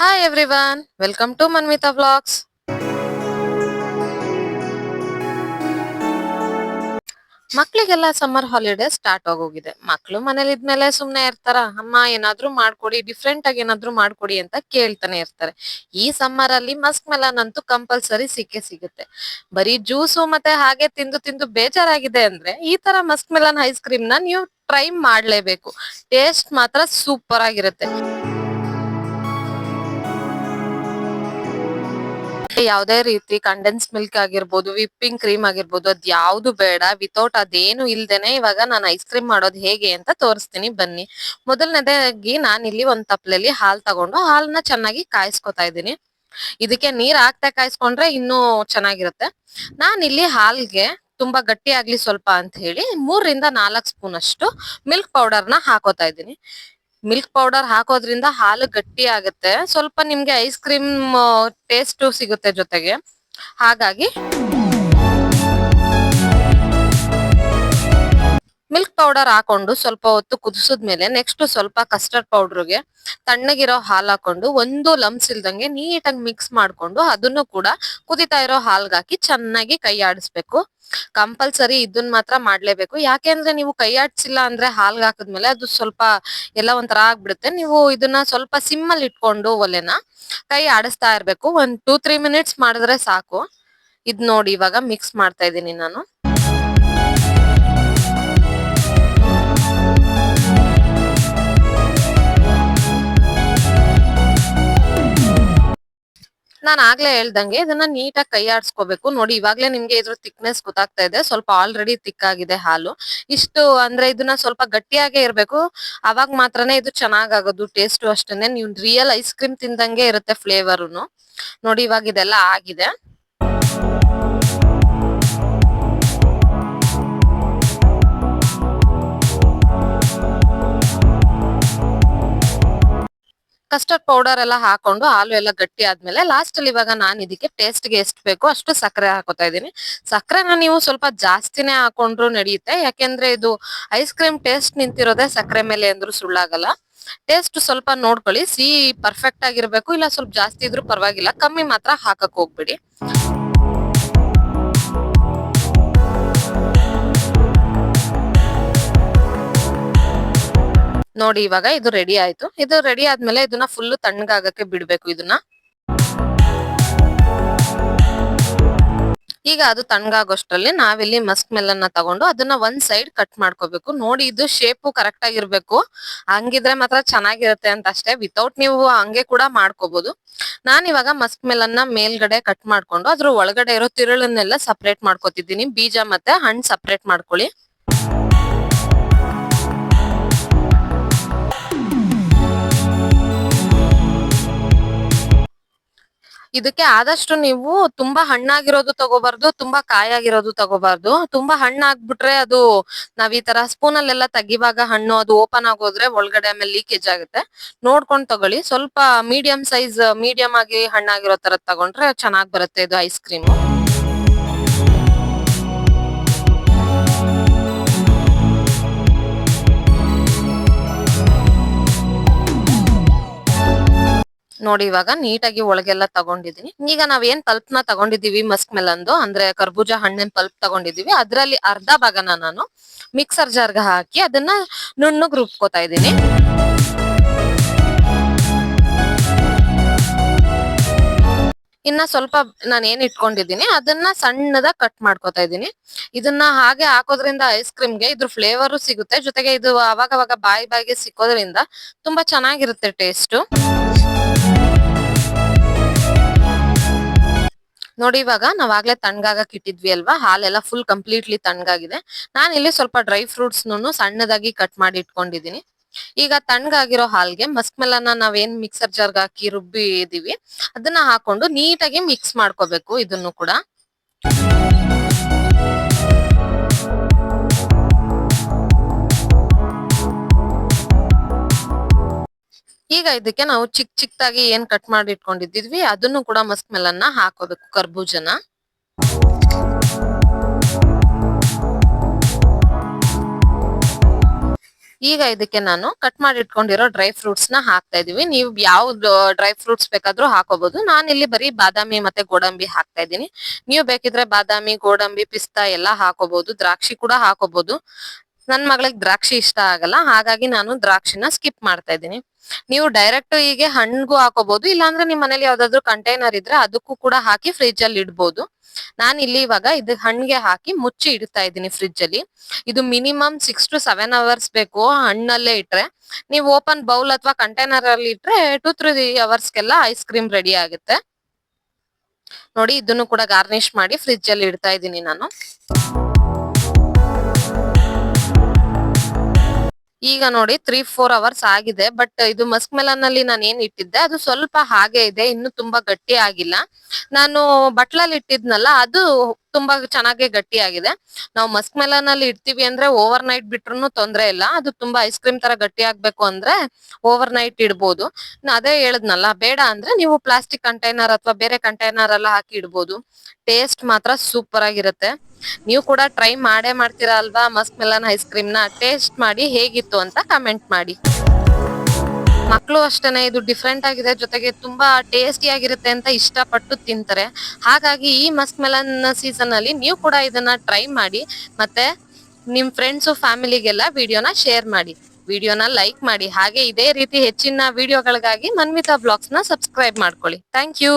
Hi everyone welcome to Manvitha vlogs ಮಕ್ಳಿಗೆಲ್ಲ summer holiday start ಆಗೋಗಿದೆ. ಮಕ್ಳು ಮನೇಲಿ ಇದ್ಮೇಲೆ ಸುಮ್ನೆ ಇರ್ತಾರ? ಅಮ್ಮ, ಏನಾದ್ರೂ ಮಾಡ್ಕೊಡಿ ಡಿಫ್ರೆಂಟ್ ಆಗಿ ಏನಾದ್ರೂ ಮಾಡ್ಕೊಡಿ ಅಂತ ಕೇಳ್ತಾನೆ ಇರ್ತಾರೆ. ಈ ಸಮ್ಮರ್ ಅಲ್ಲಿ ಮಸ್ಕ್ ಮೆಲನ್ ಅಂತೂ ಕಂಪಲ್ಸರಿ ಸಿಕ್ಕೇ ಸಿಗುತ್ತೆ. ಬರೀ ಜ್ಯೂಸು ಮತ್ತೆ ಹಾಗೆ ತಿಂದು ತಿಂದು ಬೇಜಾರಾಗಿದೆ ಅಂದ್ರೆ ಈ ತರ ಮಸ್ಕ್ ಮೆಲನ್ ಐಸ್ ಕ್ರೀಮ್ನ ನೀವು ಟ್ರೈ ಮಾಡ್ಲೇಬೇಕು. ಟೇಸ್ಟ್ ಮಾತ್ರ ಸೂಪರ್ ಆಗಿರುತ್ತೆ. ಯಾವ್ದೇ ರೀತಿ ಕಂಡೆನ್ಸ್ ಮಿಲ್ಕ್ ಆಗಿರ್ಬೋದು ವಿಪ್ಪಿಂಗ್ ಕ್ರೀಮ್ ಆಗಿರ್ಬೋದು, ಅದ್ ಯಾವ್ದು ಬೇಡ. ವಿತೌಟ್ ಅದೇನು ಇಲ್ದೇನೆ ಇವಾಗ ನಾನು ಐಸ್ ಕ್ರೀಮ್ ಮಾಡೋದು ಹೇಗೆ ಅಂತ ತೋರಿಸ್ತೀನಿ, ಬನ್ನಿ. ಮೊದಲನೇದಾಗಿ ನಾನು ಇಲ್ಲಿ ಒಂದ್ ತಪ್ಲಲ್ಲಿ ಹಾಲ್ ತಗೊಂಡು ಹಾಲ್ನ ಚೆನ್ನಾಗಿ ಕಾಯಿಸ್ಕೊತಾ ಇದ್ದೀನಿ. ಇದಕ್ಕೆ ನೀರ್ ಹಾಕ್ತಾ ಕಾಯಿಸ್ಕೊಂಡ್ರೆ ಇನ್ನೂ ಚೆನ್ನಾಗಿರುತ್ತೆ. ನಾನ್ ಇಲ್ಲಿ ಹಾಲ್ಗೆ ತುಂಬಾ ಗಟ್ಟಿ ಆಗ್ಲಿ ಸ್ವಲ್ಪ ಅಂತ ಹೇಳಿ ಮೂರರಿಂದ ನಾಲ್ಕು ಸ್ಪೂನ್ ಅಷ್ಟು ಮಿಲ್ಕ್ ಪೌಡರ್ನ ಹಾಕೋತಾ ಇದ್ದೀನಿ. ಮಿಲ್ಕ್ ಪೌಡರ್ ಹಾಕೋದ್ರಿಂದ ಹಾಲು ಗಟ್ಟಿ ಆಗುತ್ತೆ. ಸ್ವಲ್ಪ ನಿಮ್ಗೆ ಐಸ್ ಕ್ರೀಮ್ ಟೇಸ್ಟ್ ಸಿಗುತ್ತೆ ಜೊತೆಗೆ. ಹಾಗಾಗಿ ಮಿಲ್ಕ್ ಪೌಡರ್ ಹಾಕೊಂಡು ಸ್ವಲ್ಪ ಹೊತ್ತು ಕುದಿಸಿದ್ಮೇಲೆ ನೆಕ್ಸ್ಟ್ ಸ್ವಲ್ಪ ಕಸ್ಟರ್ಡ್ ಪೌಡರ್ಗೆ ತಣ್ಣಗಿರೋ ಹಾಲ್ ಹಾಕೊಂಡು ಒಂದು ಲಂಬ್ಸ್ ಇಲ್ದಂಗೆ ನೀಟಾಗಿ ಮಿಕ್ಸ್ ಮಾಡ್ಕೊಂಡು ಅದನ್ನು ಕೂಡ ಕುದಿತಾ ಇರೋ ಹಾಲ್ಗೆ ಹಾಕಿ ಚೆನ್ನಾಗಿ ಕೈ ಆಡಿಸ್ಬೇಕು. ಕಂಪಲ್ಸರಿ ಇದನ್ನ ಮಾತ್ರ ಮಾಡ್ಲೇಬೇಕು. ಯಾಕೆಂದ್ರೆ ನೀವು ಕೈ ಆಡ್ಸಿಲ್ಲ ಅಂದ್ರೆ ಹಾಲ್ಗೆ ಹಾಕಿದ್ಮೇಲೆ ಅದು ಸ್ವಲ್ಪ ಎಲ್ಲ ಒಂಥರ ಆಗ್ಬಿಡುತ್ತೆ. ನೀವು ಇದನ್ನ ಸ್ವಲ್ಪ ಸಿಮ್ ಅಲ್ಲಿ ಇಟ್ಕೊಂಡು ಒಲೆನ ಕೈ ಆಡಿಸ್ತಾ ಇರ್ಬೇಕು. ಒಂದ್ ಟೂ ತ್ರೀ ಮಿನಿಟ್ಸ್ ಮಾಡಿದ್ರೆ ಸಾಕು. ಇದ್ ನೋಡಿ ಇವಾಗ ಮಿಕ್ಸ್ ಮಾಡ್ತಾ ಇದ್ದೀನಿ ನಾನು. ನಾನ್ ಆಗ್ಲೇ ಹೇಳ್ದಂಗೆ ಇದನ್ನ ನೀಟಾಗಿ ಕೈ ಆಡ್ಸ್ಕೋಬೇಕು ನೋಡಿ, ಇವಾಗ್ಲೇ ನಿಮ್ಗೆ ಇದ್ರ ತಿಕ್ನೆಸ್ ಗೊತ್ತಾಗ್ತಾ ಇದೆ. ಸ್ವಲ್ಪ ಆಲ್ರೆಡಿ ತಿಕ್ ಆಗಿದೆ ಹಾಲು. ಇಷ್ಟು ಅಂದ್ರೆ ಇದನ್ನ ಸ್ವಲ್ಪ ಗಟ್ಟಿಯಾಗೇ ಇರಬೇಕು. ಅವಾಗ ಮಾತ್ರನೇ ಇದು ಚೆನ್ನಾಗಾಗೋದು ಟೇಸ್ಟು ಅಷ್ಟೇನೆ ನೀವು ರಿಯಲ್ ಐಸ್ ಕ್ರೀಮ್ ತಿಂದಂಗೆ ಇರುತ್ತೆ ಫ್ಲೇವರುನು ನೋಡಿ, ಇವಾಗ ಇದೆಲ್ಲ ಆಗಿದೆ. ಕಸ್ಟರ್ಡ್ ಪೌಡರ್ ಎಲ್ಲ ಹಾಕೊಂಡು ಹಾಲು ಎಲ್ಲ ಗಟ್ಟಿ ಆದ್ಮೇಲೆ ಲಾಸ್ಟ್ ಅಲ್ಲಿ ಇವಾಗ ನಾನು ಇದಕ್ಕೆ ಟೇಸ್ಟ್ಗೆ ಎಷ್ಟು ಬೇಕೋ ಅಷ್ಟು ಸಕ್ಕರೆ ಹಾಕೋತಾ ಇದ್ದೀನಿ. ಸಕ್ಕರೆನ ನೀವು ಸ್ವಲ್ಪ ಜಾಸ್ತಿನೇ ಹಾಕೊಂಡ್ರು ನಡೆಯುತ್ತೆ ಯಾಕೆಂದ್ರೆ ಇದು ಐಸ್ ಕ್ರೀಮ್ ಟೇಸ್ಟ್ ನಿಂತಿರೋದೇ ಸಕ್ಕರೆ ಮೇಲೆ ಅಂದ್ರೂ ಸುಳ್ಳಾಗಲ್ಲ. ಟೇಸ್ಟ್ ಸ್ವಲ್ಪ ನೋಡ್ಕೊಳ್ಳಿ. ಸಿಹಿ ಪರ್ಫೆಕ್ಟ್ ಆಗಿರ್ಬೇಕು. ಇಲ್ಲ ಸ್ವಲ್ಪ ಜಾಸ್ತಿ ಇದ್ರೂ ಪರವಾಗಿಲ್ಲ. ಕಮ್ಮಿ ಮಾತ್ರ ಹಾಕಕ್ ಹೋಗ್ಬಿಡಿ. ನೋಡಿ ಇವಾಗ ಇದು ರೆಡಿ ಆಯ್ತು. ಇದು ರೆಡಿ ಆದ್ಮೇಲೆ ಇದನ್ನ ಫುಲ್ ತಣ್ಣಗಾಗಕ್ಕೆ ಬಿಡ್ಬೇಕು ಇದನ್ನ. ಈಗ ಅದು ತಣ್ಣಗಾಗೋಷ್ಟ್ರಲ್ಲಿ ನಾವಿಲ್ಲಿ ಮಸ್ಕ್ ಮೆಲನ್ನ ತಗೊಂಡು ಅದನ್ನ ಒಂದ್ ಸೈಡ್ ಕಟ್ ಮಾಡ್ಕೋಬೇಕು. ನೋಡಿ ಇದು ಶೇಪು ಕರೆಕ್ಟ್ ಆಗಿರ್ಬೇಕು. ಹಂಗಿದ್ರೆ ಮಾತ್ರ ಚೆನ್ನಾಗಿರುತ್ತೆ ಅಂತ ಅಷ್ಟೇ. ವಿತೌಟ್ ನೀವು ಹಂಗೆ ಕೂಡ ಮಾಡ್ಕೋಬಹುದು ನಾನ್ ಇವಾಗ ಮಸ್ಕ್ ಮೆಲನ್ನ ಮೇಲ್ಗಡೆ ಕಟ್ ಮಾಡ್ಕೊಂಡು ಅದ್ರ ಒಳಗಡೆ ಇರೋ ತಿರುಳನ್ನೆಲ್ಲ ಸಪ್ರೇಟ್ ಮಾಡ್ಕೋತಿದ್ದೀನಿ. ಬೀಜ ಮತ್ತೆ ಹಣ್ಣು ಸಪರೇಟ್ ಮಾಡ್ಕೊಳ್ಳಿ. ಇದಕ್ಕೆ ಆದಷ್ಟು ನೀವು ತುಂಬಾ ಹಣ್ಣಾಗಿರೋದು ತಗೋಬಾರ್ದು, ತುಂಬಾ ಕಾಯಾಗಿರೋದು ತಗೋಬಾರ್ದು. ತುಂಬಾ ಹಣ್ಣಾಗ್ಬಿಟ್ರೆ ಅದು ನಾವ್ ಈ ತರ ಸ್ಪೂನ್ ಅಲ್ಲೆಲ್ಲ ತೆಗಿವಾಗ ಹಣ್ಣು ಅದು ಓಪನ್ ಆಗೋದ್ರೆ ಒಳಗಡೆ ಆಮೇಲೆ ಲೀಕೇಜ್ ಆಗುತ್ತೆ. ನೋಡ್ಕೊಂಡ್ ತಗೊಳ್ಳಿ. ಸ್ವಲ್ಪ ಮೀಡಿಯಂ ಸೈಜ್ ಮೀಡಿಯಂ ಆಗಿ ಹಣ್ಣಾಗಿರೋ ತರ ತಗೊಂಡ್ರೆ ಚೆನ್ನಾಗ್ ಬರುತ್ತೆ ಇದು ಐಸ್ ಕ್ರೀಮ್ ನೋಡಿ ಇವಾಗ ನೀಟಾಗಿ ಒಳಗೆಲ್ಲ ತಗೊಂಡಿದೀನಿ ಈಗ ನಾವೇನ್ ಪಲ್ಪ್ನ ತಗೊಂಡಿದೀವಿ ಮಸ್ಕ್ ಮೆಲನ್ದು, ಅಂದ್ರೆ ಕರ್ಬೂಜ ಹಣ್ಣಿನ ಪಲ್ಪ್ ತಗೊಂಡಿದೀವಿ ಅದ್ರಲ್ಲಿ ಅರ್ಧ ಭಾಗನ ನಾನು ಮಿಕ್ಸರ್ ಜಾರ್ಗೆ ಹಾಕಿ ಅದನ್ನ ನುಣ್ಣಗ್ ರುಬ್ಕೋತಾ ಇದ್ದೀನಿ. ಇನ್ನ ಸ್ವಲ್ಪ ನಾನು ಏನ್ ಇಟ್ಕೊಂಡಿದ್ದೀನಿ, ಅದನ್ನ ಸಣ್ಣದ ಕಟ್ ಮಾಡ್ಕೋತಾ ಇದ್ದೀನಿ. ಇದನ್ನ ಹಾಗೆ ಹಾಕೋದ್ರಿಂದ ಐಸ್ ಕ್ರೀಮ್ಗೆ ಇದ್ರ ಫ್ಲೇವರು ಸಿಗುತ್ತೆ. ಜೊತೆಗೆ ಇದು ಅವಾಗ ಅವಾಗ ಬಾಯಿ ಬಾಯಿಗೆ ಸಿಕ್ಕೋದ್ರಿಂದ ತುಂಬಾ ಚೆನ್ನಾಗಿರುತ್ತೆ ಟೇಸ್ಟ್. ನೋಡಿ ಇವಾಗ ನಾವಾಗ್ಲೇ ತಣ್ಣಗಾಗಕ್ ಇಟ್ಟಿದ್ವಿ ಅಲ್ವಾ? ಹಾಲೆಲ್ಲ ಫುಲ್ ಕಂಪ್ಲೀಟ್ಲಿ ತಣ್ಣಗಾಗಿದೆ. ನಾನು ಇಲ್ಲಿ ಸ್ವಲ್ಪ ಡ್ರೈ ಫ್ರೂಟ್ಸ್ ಸಣ್ಣದಾಗಿ ಕಟ್ ಮಾಡಿ ಇಟ್ಕೊಂಡಿದೀನಿ. ಈಗ ತಣ್ಣಗಾಗಿರೋ ಹಾಲ್ಗೆ ಮಸ್ಕ್ ಮೆಲನ್ನ ನಾವೇನ್ ಮಿಕ್ಸರ್ ಜಾರ್ಗ್ ಹಾಕಿ ರುಬ್ಬಿ ಇದೀವಿ ಅದನ್ನ ಹಾಕೊಂಡು ನೀಟಾಗಿ ಮಿಕ್ಸ್ ಮಾಡ್ಕೋಬೇಕು ಇದನ್ನು ಕೂಡ. ಈಗ ಇದಕ್ಕೆ ನಾವು ಚಿಕ್ ಚಿಕ್ಕದಾಗಿ ಏನ್ ಕಟ್ ಮಾಡಿ ಇಟ್ಕೊಂಡಿದ್ವಿ ಅದನ್ನು ಕೂಡ ಮಸ್ಕ್ ಮೆಲನ್ನ ಹಾಕೋಬೇಕು ಕರ್ಬೂಜನ. ಈಗ ಇದಕ್ಕೆ ನಾನು ಕಟ್ ಮಾಡಿ ಇಟ್ಕೊಂಡಿರೋ ಡ್ರೈ ಫ್ರೂಟ್ಸ್ನ ಹಾಕ್ತಾ ಇದೀವಿ. ನೀವು ಯಾವ ಡ್ರೈ ಫ್ರೂಟ್ಸ್ ಬೇಕಾದ್ರೂ ಹಾಕೋಬಹುದು ನಾನು ಇಲ್ಲಿ ಬರೀ ಬಾದಾಮಿ ಮತ್ತೆ ಗೋಡಂಬಿ ಹಾಕ್ತಾ ಇದ್ದೀನಿ. ನೀವು ಬೇಕಿದ್ರೆ ಬಾದಾಮಿ, ಗೋಡಂಬಿ, ಪಿಸ್ತಾ ಎಲ್ಲಾ ಹಾಕೋಬಹುದು ದ್ರಾಕ್ಷಿ ಕೂಡ ಹಾಕೋಬಹುದು ನನ್ ಮಗಳಿಗೆ ದ್ರಾಕ್ಷಿ ಇಷ್ಟ ಆಗಲ್ಲ, ಹಾಗಾಗಿ ನಾನು ದ್ರಾಕ್ಷಿನ ಸ್ಕಿಪ್ ಮಾಡ್ತಾ ಇದ್ದೀನಿ. ನೀವು ಡೈರೆಕ್ಟ್ ಹೀಗೆ ಹಣ್ಣಿಗೂ ಹಾಕೋಬಹುದು ಇಲ್ಲಾಂದ್ರೆ ನಿಮ್ ಮನೇಲಿ ಯಾವ್ದಾದ್ರು ಕಂಟೈನರ್ ಇದ್ರೆ ಅದಕ್ಕೂ ಕೂಡ ಹಾಕಿ ಫ್ರಿಜ್ ಅಲ್ಲಿ ಇಡ್ಬೋದು. ನಾನ್ ಇಲ್ಲಿ ಇವಾಗ ಇದು ಹಣ್ಣಿಗೆ ಹಾಕಿ ಮುಚ್ಚಿ ಇಡ್ತಾ ಇದ್ದೀನಿ ಫ್ರಿಜ್ ಅಲ್ಲಿ ಇದು minimum six to seven hours ಬೇಕು ಹಣ್ಣಲ್ಲೇ ಇಟ್ರೆ. ನೀವು ಓಪನ್ ಬೌಲ್ ಅಥವಾ ಕಂಟೈನರ್ ಅಲ್ಲಿ ಇಟ್ರೆ ಟೂ ತ್ರೀ ಅವರ್ಸ್ಗೆಲ್ಲ ಐಸ್ ಕ್ರೀಮ್ ರೆಡಿ ಆಗುತ್ತೆ. ನೋಡಿ, ಇದನ್ನು ಕೂಡ ಗಾರ್ನಿಶ್ ಮಾಡಿ ಫ್ರಿಜ್ ಅಲ್ಲಿ ಇಡ್ತಾ ಇದ್ದೀನಿ ನಾನು. ಈಗ ನೋಡಿ ತ್ರೀ ಫೋರ್ ಅವರ್ಸ್ ಆಗಿದೆ ಬಟ್ ಇದು ಮಸ್ಕ್ ಮೆಲನ್ ಅಲ್ಲಿ ನಾನು ಏನ್ ಇಟ್ಟಿದ್ದೆ, ಅದು ಸ್ವಲ್ಪ ಹಾಗೆ ಇದೆ, ಇನ್ನು ತುಂಬಾ ಗಟ್ಟಿ ಆಗಿಲ್ಲ. ನಾನು ಬಟ್ಲಲ್ಲಿ ಇಟ್ಟಿದ್ನಲ್ಲ, ಅದು ತುಂಬಾ ಚೆನ್ನಾಗಿ ಗಟ್ಟಿ ಆಗಿದೆ. ನಾವು ಮಸ್ಕ್ ಮೆಲನ್ ಅಲ್ಲಿ ಇಡ್ತೀವಿ ಅಂದ್ರೆ ಓವರ್ ನೈಟ್ ಬಿಟ್ರು ತೊಂದ್ರೆ ಇಲ್ಲ, ಅದು ತುಂಬಾ ಐಸ್ ಕ್ರೀಮ್ ತರ ಗಟ್ಟಿ ಆಗ್ಬೇಕು ಅಂದ್ರೆ ಓವರ್ ನೈಟ್ ಇಡ್ಬೋದು. ಅದೇ ಹೇಳದ್ನಲ್ಲ, ಬೇಡ ಅಂದ್ರೆ ನೀವು ಪ್ಲಾಸ್ಟಿಕ್ ಕಂಟೈನರ್ ಅಥವಾ ಬೇರೆ ಕಂಟೈನರ್ ಎಲ್ಲ ಹಾಕಿ ಇಡ್ಬೋದು. ಟೇಸ್ಟ್ ಮಾತ್ರ ಸೂಪರ್ ಆಗಿರುತ್ತೆ. ನೀವು ಕೂಡ ಟ್ರೈ ಮಾಡೇ ಮಾಡ್ತೀರಾ ಅಲ್ವಾ? ಮಸ್ಕ್ ಮೆಲನ್ ಐಸ್ ಕ್ರೀಮ್ನ? ಟೇಸ್ಟ್ ಮಾಡಿ ಹೇಗಿತ್ತು ಅಂತ ಕಮೆಂಟ್ ಮಾಡಿ. ಮಕ್ಕಳು ಅಷ್ಟೇನೆ, ಇದು ಡಿಫ್ರೆಂಟ್ ಆಗಿದೆ. ಜೊತೆಗೆ ತುಂಬಾ ಟೇಸ್ಟಿ ಆಗಿರುತ್ತೆ ಅಂತ ಇಷ್ಟಪಟ್ಟು ತಿಂತಾರೆ. ಹಾಗಾಗಿ ಈ ಮಸ್ಕ್ ಮೆಲನ್ ಸೀಸನ್ ಅಲ್ಲಿ ನೀವು ಕೂಡ ಇದನ್ನ ಟ್ರೈ ಮಾಡಿ, ಮತ್ತೆ ನಿಮ್ ಫ್ರೆಂಡ್ಸ್ ಫ್ಯಾಮಿಲಿಗೆಲ್ಲ ವಿಡಿಯೋನ ಶೇರ್ ಮಾಡಿ. ವಿಡಿಯೋನ ಲೈಕ್ ಮಾಡಿ. ಹಾಗೆ ಇದೇ ರೀತಿ ಹೆಚ್ಚಿನ ವಿಡಿಯೋಗಳಿಗಾಗಿ ಮನ್ವಿತಾ ಬ್ಲಾಗ್ಸ್ನ ಸಬ್ಸ್ಕ್ರೈಬ್ ಮಾಡ್ಕೊಳ್ಳಿ. Thank you